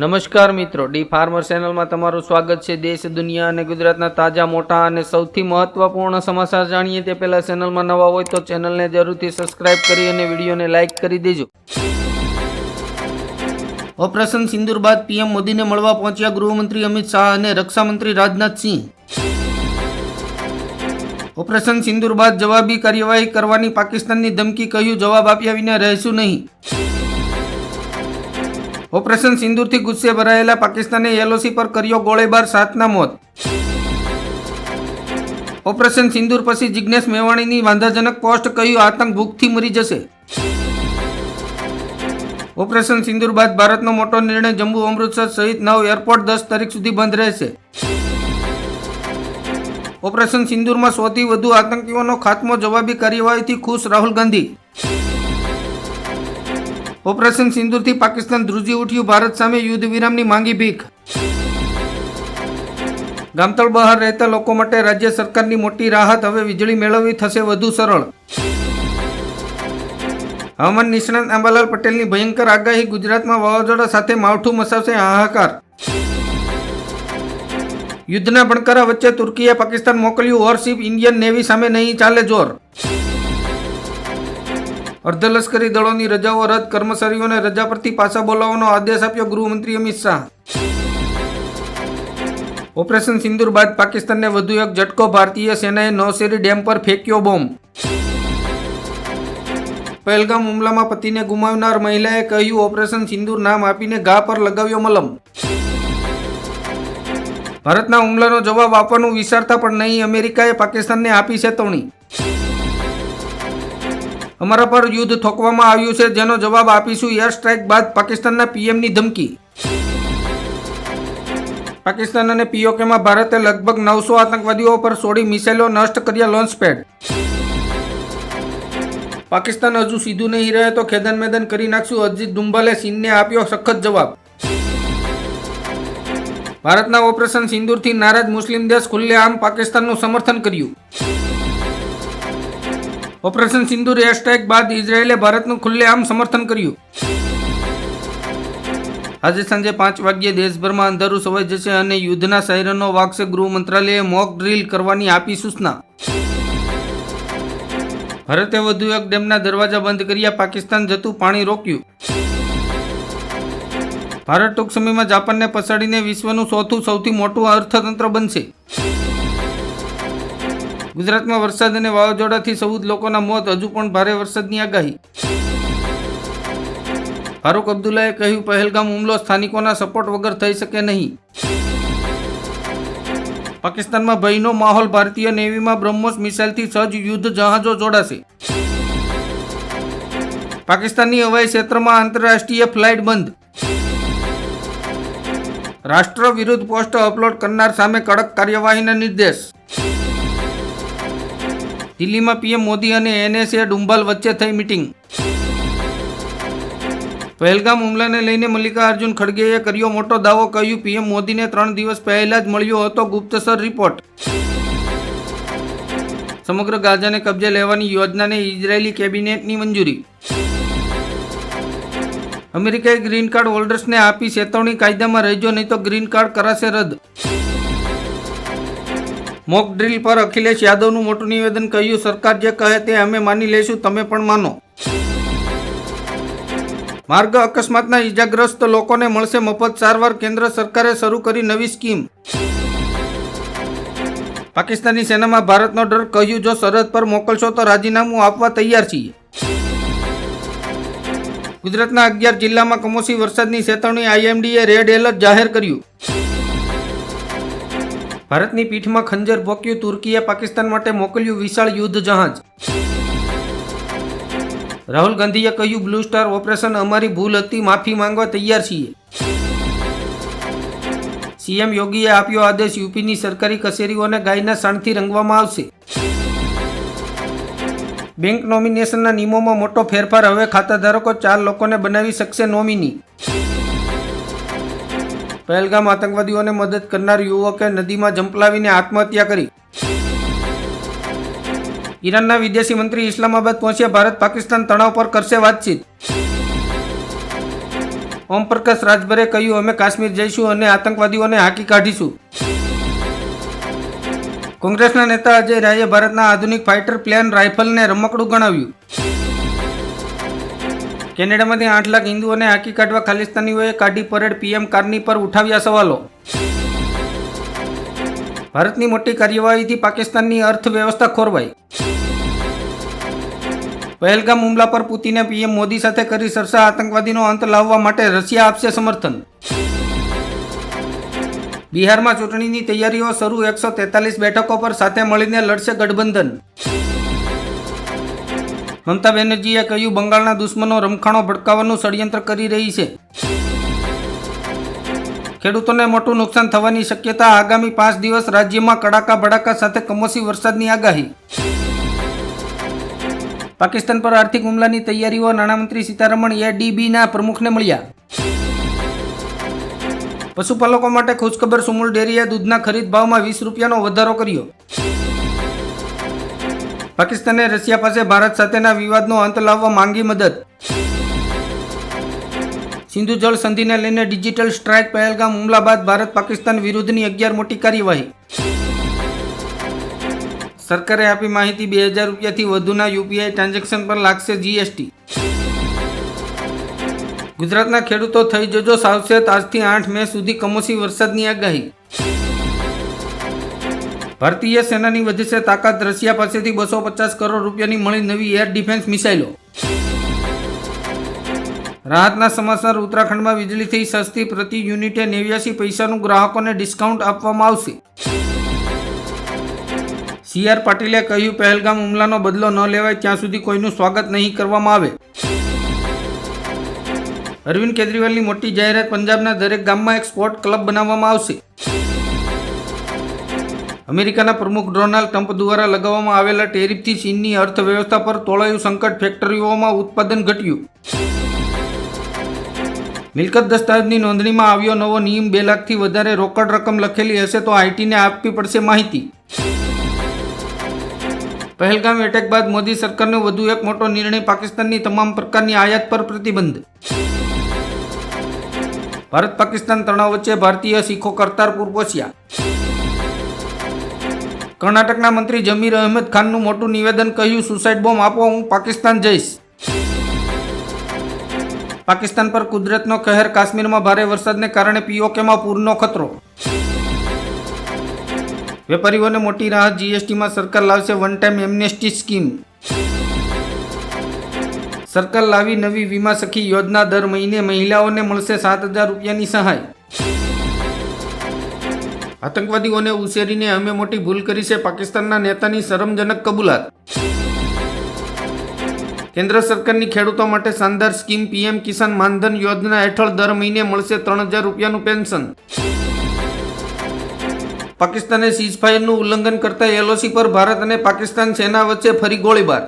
નમસ્કાર મિત્રો, D farmer ચેનલમાં તમારું સ્વાગત છે. દેશ, દુનિયા અને ગુજરાતના તાજા, મોટા અને સૌથી મહત્વપૂર્ણ સમાચાર જાણીએ તે પહેલા ચેનલમાં નવા હોય તો ચેનલને જરૂરથી સબસ્ક્રાઇબ કરી અને વિડીયોને લાઇક કરી દેજો. ઓપરેશન સિંદુર બાદ પીએમ મોદીને મળવા પહોંચ્યા ગૃહમંત્રી અમિત શાહ અને રક્ષામંત્રી રાજનાથસિંહ ઓપરેશન સિંદુર બાદ જવાબી કાર્યવાહી કરવાની પાકિસ્તાનની ધમકી, કહ્યું જવાબ આપ્યા વિના રહેશું નહીં. ઓપરેશન સિંદૂરથી ગુસ્સે ભરાયેલા પાકિસ્તાને એલઓસી પર કર્યો ગોળીબાર સાતના મોત. ઓપરેશન સિંદૂર પછી જિજ્ઞેશ મેવાણીની વાંધાજનક પોસ્ટ કહ્યું, આતંક ભૂખથી મરી જશે. ઓપરેશન સિંદૂર બાદ ભારતનો મોટો નિર્ણય જમ્મુ અમૃતસર સહિત નવ એરપોર્ટ દસ તારીખ સુધી બંધ રહેશે. ઓપરેશન સિંદૂરમાં સૌથી વધુ આતંકીઓનો ખાત્મો જવાબી કાર્યવાહીથી ખુશ રાહુલ ગાંધી. ઓપરેશન સિંદૂરથી પાકિસ્તાન ધ્રુજી ઉઠ્યું. ભારત સામે યુદ્ધ વિરામની માંગી ભીખ. ગામતળ બહાર રહેતા લોકો માટે રાજ્ય સરકારની મોટી રાહત. હવે વીજળી મેળવવી થશે વધુ સરળ. હવામાન નિષ્ણાંત આંબાલાલ પટેલની ભયંકર આગાહી ગુજરાતમાં વાવાઝોડા સાથે માવઠું મચાવશે હાહાકાર. યુદ્ધના ભણકારા વચ્ચે તુર્કીએ પાકિસ્તાન મોકલ્યું. વોરશીપ ઇન્ડિયન નેવી સામે નહીં ચાલે જોર. અર્ધલશ્કરી દળોની રજાઓ રદ, કર્મચારીઓને રજા પરથી પાછા બોલાવવાનો આદેશ આપ્યો ગૃહમંત્રી અમિત શાહ. ઓપરેશન સિંદૂર બાદ પાકિસ્તાનને વધુ એક ઝટકો ભારતીય સેનાએ નૌશેરી ડેમ પર ફેંક્યો બોમ્બ. પહેલગામ હુમલામાં પતિને ગુમાવનાર મહિલાએ કહ્યું, ઓપરેશન સિંદૂર નામ આપીને ઘા પર લગાવ્યો મલમ. ભારતના હુમલાનો જવાબ આપવાનું વિચારતા પણ નહીં, અમેરિકાએ પાકિસ્તાનને આપી ચેતવણી. અમારા પર યુદ્ધ થોકવામાં આવ્યું છે, જેનો જવાબ આપીશું એર સ્ટ્રાઇક બાદ પાકિસ્તાનના પીએમની ધમકી. પાકિસ્તાન અને પીઓકેમાં ભારતે લગભગ નવસો આતંકવાદીઓ પર સોળી મિસાઇલો નષ્ટ કર્યા લોન્ચપેડ પાકિસ્તાન હજુ સીધું નહીં રહે તો ખેદાન મેદાન કરી નાખશું. અજીત ડુંબલે ચીનને આપ્યો સખત જવાબ. ભારતના ઓપરેશન સિંદૂરથી નારાજ મુસ્લિમ દેશ ખુલ્લેઆમ પાકિસ્તાનનું સમર્થન કર્યું. ઓપરેશન સિંદુર એરસ્ટ્રાઇક બાદ ઇઝરાયેલે ભારતનું ખુલ્લેઆમ સમર્થન કર્યું. આજે સાંજે પાંચ વાગ્યે દેશભરમાં અંધારું સવાઈ જશે અને યુદ્ધના સાયરનો વાગશે. ગૃહ મંત્રાલયે મોક ડ્રીલ કરવાની આપી સૂચના. ભારતે વધુ એક ડેમના દરવાજા બંધ કર્યા. પાકિસ્તાન જતું પાણી રોક્યું. ભારત ટૂંક સમયમાં જાપાનને પછાડીને વિશ્વનું ચોથું, સૌથી મોટું અર્થતંત્ર બનશે. ગુજરાતમાં વરસાદ અને વાવાઝોડાથી ચૌદ લોકોના મોત, હજુ પણ ભારે વરસાદની આગાહી. ફારૂક અબ્દુલ્લાએ કહ્યું, પહેલગામ હુમલો સ્થાનિકોના સપોર્ટ વગર થઈ શકે નહીં. પાકિસ્તાનમાં ભયનો માહોલ, ભારતીય નેવીમાં બ્રહ્મોસ મિસાઇલથી સજ્જ યુદ્ધ જહાજો જોડાશે. પાકિસ્તાનની હવાઈ ક્ષેત્રમાં આંતરરાષ્ટ્રીય ફ્લાઇટ બંધ. રાષ્ટ્ર વિરુદ્ધ પોસ્ટ અપલોડ કરનાર સામે કડક કાર્યવાહીના નિર્દેશ. દિલ્હીમાં પીએમ મોદી અને એનએસએ ડુંબાલ વચ્ચે થઈ મીટિંગ. પહેલગામ હુમલાને લઈને મલ્લિકાર્જુન ખડગેએ કર્યો મોટો દાવો, કહ્યું પીએમ મોદીને ત્રણ દિવસ પહેલા જ મળ્યો હતો ગુપ્તસર રિપોર્ટ. સમગ્ર ગાઝાને કબજે લેવાની યોજનાને ઇઝરાયેલી કેબિનેટની મંજૂરી. અમેરિકાએ ગ્રીન કાર્ડ હોલ્ડર્સને આપી ચેતવણી કાયદામાં રહેજો નહીં તો ગ્રીન કાર્ડ કરાશે રદ. મોક ડ્રીલ પર અખિલેશ યાદવનું મોટું નિવેદન કહ્યું, સરકાર જે કહે તે અમે માની લઈશું, તમે પણ માનો. માર્ગ અકસ્માતના ઈજાગ્રસ્ત લોકોને મળશે મફત સારવાર, કેન્દ્ર સરકારે શરૂ કરી નવી સ્કીમ. પાકિસ્તાની સેનામાં ભારતનો ડર, કહ્યું, જો સરહદ પર મોકલશો તો રાજીનામું આપવા તૈયાર છીએ. ગુજરાતના અગિયાર જિલ્લામાં કમોસમી વરસાદની ચેતવણી આઈએમડીએ રેડ એલર્ટ જાહેર કર્યું. ભારતની પીઠમાં ખંજર ભોક્યું, તુર્કીએ પાકિસ્તાન માટે મોકલ્યું વિશાળ યુદ્ધ જહાજ. રાહુલ ગાંધીએ કહ્યું, બ્લુ સ્ટાર ઓપરેશન અમારી ભૂલ હતી, માફી માંગવા તૈયાર છીએ. સીએમ યોગીએ આપ્યો આદેશ, યુપીની સરકારી કચેરીઓને ગાયના શાણથી રંગવામાં આવશે. બેંક નોમિનેશનના નિયમોમાં મોટો ફેરફાર, હવે ખાતાધારકો ચાર લોકોને બનાવી શકશે નોમિની. પહેલગામ આતંકવાદીઓને મદદ કરનાર યુવકે નદીમાં ઝંપલાવીને આત્મહત્યા કરી. ઈરાનના વિદેશી મંત્રી ઇસ્લામાબાદ પહોંચ્યા, ભારત પાકિસ્તાન તણાવ પર કરશે વાતચીત. ઓમપ્રકાશ રાજભરે કહ્યું, અમે કાશ્મીર જઈશું અને આતંકવાદીઓને હાકી કાઢીશું. કોંગ્રેસના નેતા અજય રાયે ભારતના આધુનિક ફાઇટર પ્લેન રાઇફલને રમકડું ગણાવ્યું. કેનેડામાંથી આઠ લાખ હિન્દુઓને હાકી કાઢવા ખાલિસ્તાનીઓએ કાઢી પરેડ પીએમ કારની પર ઉઠાવ્યા સવાલો. ભારતની મોટી કાર્યવાહીથી પાકિસ્તાનની અર્થવ્યવસ્થા ખોરવાઈ. પહેલગામ હુમલા પર પુતિને પીએમ મોદી સાથે કરી સરસા આતંકવાદીનો અંત લાવવા માટે રશિયા આપશે સમર્થન. બિહારમાં ચૂંટણીની તૈયારીઓ શરૂ એકસો તેતાલીસ બેઠકો પર સાથે મળીને લડશે ગઠબંધન. મમતા બેનર્જીએ કહ્યું, બંગાળના દુશ્મનો રમખાણો ભડકાવવાનું ષડયંત્ર કરી રહી છે. ખેડૂતોને મોટું નુકસાન થવાની શક્યતા આગામી પાંચ દિવસ રાજ્યમાં કડાકા ભડાકા સાથે કમોસી વરસાદની આગાહી. પાકિસ્તાન પર આર્થિક હુમલાની તૈયારીઓ નાણામંત્રી સીતારમણ એડીબીના પ્રમુખને મળ્યા. પશુપાલકો માટે ખુશખબર સુમુલ ડેરીએ દૂધના ખરીદ ભાવમાં વીસ રૂપિયાનો વધારો કર્યો. પાકિસ્તાને રશિયા પાસે ભારત સાથેના વિવાદનો અંત લાવવા માંગી મદદ. સિંધુ જળ સંધિને લઈને ડિજિટલ સ્ટ્રાઇક પહેલગામ હુમલા બાદ ભારત પાકિસ્તાન વિરુદ્ધની અગિયાર મોટી કાર્યવાહી. સરકારે આપી માહિતી બે હજાર રૂપિયાથી વધુના યુપીઆઈ ટ્રાન્ઝેક્શન પર લાગશે જીએસટી ગુજરાતના ખેડૂતો થઈ જજો સાવચેત, આજથી આઠ મે સુધી કમોસી વરસાદની આગાહી. ભારતીય સેનાની વધશે તાકાત રશિયા પાસેથી બસો પચાસ કરોડ રૂપિયાની મળી નવી એર ડિફેન્સ મિસાઇલો. રાહતના સમાચાર, ઉત્તરાખંડમાં વીજળીથી સસ્તી પ્રતિ યુનિટે નેવ્યાસી પૈસાનું ગ્રાહકોને ડિસ્કાઉન્ટ આપવામાં આવશે. સી આર પાટીલે કહ્યું, પહેલગામ હુમલાનો બદલો ન લેવાય, ત્યાં સુધી કોઈનું સ્વાગત નહીં કરવામાં આવે. અરવિંદ કેજરીવાલની મોટી જાહેરાત, પંજાબના દરેક ગામમાં એક સ્પોર્ટ ક્લબ બનાવવામાં આવશે. અમેરિકાના પ્રમુખ ડોનાલ્ડ ટ્રમ્પ દ્વારા લગાવવામાં આવેલા ટેરિફથી ચીનની અર્થવ્યવસ્થા પર તોળાયું સંકટ ફેક્ટરીઓમાં ઉત્પાદન ઘટ્યું. મિલકત દસ્તાવેજની નોંધણીમાં આવ્યો નવો નિયમ બે લાખથી વધારે રોકડ રકમ લખેલી હશે તો આઈટીને આપવી પડશે માહિતી. પહેલગામ એટેક બાદ મોદી સરકારનો વધુ એક મોટો નિર્ણય પાકિસ્તાનની તમામ પ્રકારની આયાત પર પ્રતિબંધ. ભારત પાકિસ્તાન તણાવ વચ્ચે ભારતીય શીખો કરતારપુર પહોંચ્યા. કર્ણાટકના મંત્રી જમીર અહેમદ ખાનનું મોટું નિવેદન કહ્યું, સુસાઇડ બોમ્બ આપો, હું પાકિસ્તાન જઈશ. પાકિસ્તાન પર કુદરતનો કહેર, કાશ્મીરમાં ભારે વરસાદને કારણે પીઓકેમાં પૂરનો ખતરો. વેપારીઓને મોટી રાહત, જીએસટીમાં સરકાર લાવશે વન ટાઈમ એમનેસ્ટી સ્કીમ. સરકાર લાવી નવી વીમા સખી યોજના દર મહિને મહિલાઓને મળશે સાત હજાર રૂપિયાની સહાય. આતંકવાદીઓને ઉશેરીને અમે મોટી ભૂલ કરી છે પાકિસ્તાનના નેતાની શરમજનક કબૂલાત. કેન્દ્ર સરકારની ખેડૂતો માટે શાનદાર સ્કીમ પીએમ કિસાન માનધન યોજના હેઠળ દર મહિને મળશે ત્રણ હજાર રૂપિયાનું પેન્શન. પાકિસ્તાને સીઝફાયરનું ઉલ્લંઘન કરતા એલઓસી પર ભારત અને પાકિસ્તાન સેના વચ્ચે ફરી ગોળીબાર.